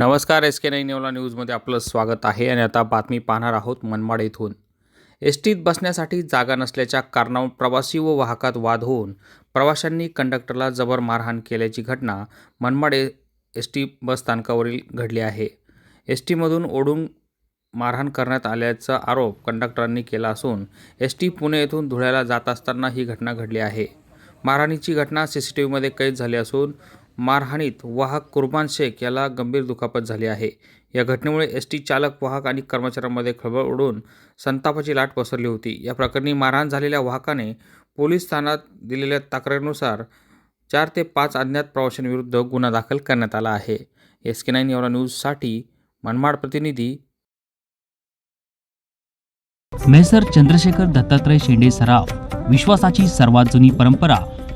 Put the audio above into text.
नमस्कार S K nine नेवला न्यूजमध्ये आपलं स्वागत आहे आणि आता बातमी पाहणार आहोत मनमाड येथून. एस टीत बसण्यासाठी जागा नसल्याच्या कारणावरून प्रवासी व वाहकात वाद होऊन प्रवाशांनी कंडक्टरला जबर मारहाण केल्याची घटना मनमाड एस टी बस स्थानकावरील घडली आहे. एस टीमधून ओढून मारहाण करण्यात आल्याचा आरोप कंडक्टरांनी केला असून एस टी पुणे येथून धुळ्याला जात असताना ही घटना घडली आहे. मारहाणीची घटना सी सी टी व्हीमध्ये कैद झाली असून मारहाणीत वाहक कुर्बान शेख याला गंभीर दुखापत झाली आहे. या घटनेमुळे एस टी चालक वाहक आणि कर्मचाऱ्यांमध्ये खळबळ उडून संतापाची लाट पसरली होती. या प्रकरणी मारहाण झालेल्या वाहकाने पोलीस ठाण्यात दिलेल्या तक्रारीनुसार चार ते पाच अज्ञात प्रवाशांविरुद्ध गुन्हा दाखल करण्यात आला आहे. एस के नाईन एवढा न्यूजसाठी मनमाड प्रतिनिधी मेसर चंद्रशेखर दत्तात्रय शेंडे सराव विश्वासाची सर्वात जुनी परंपरा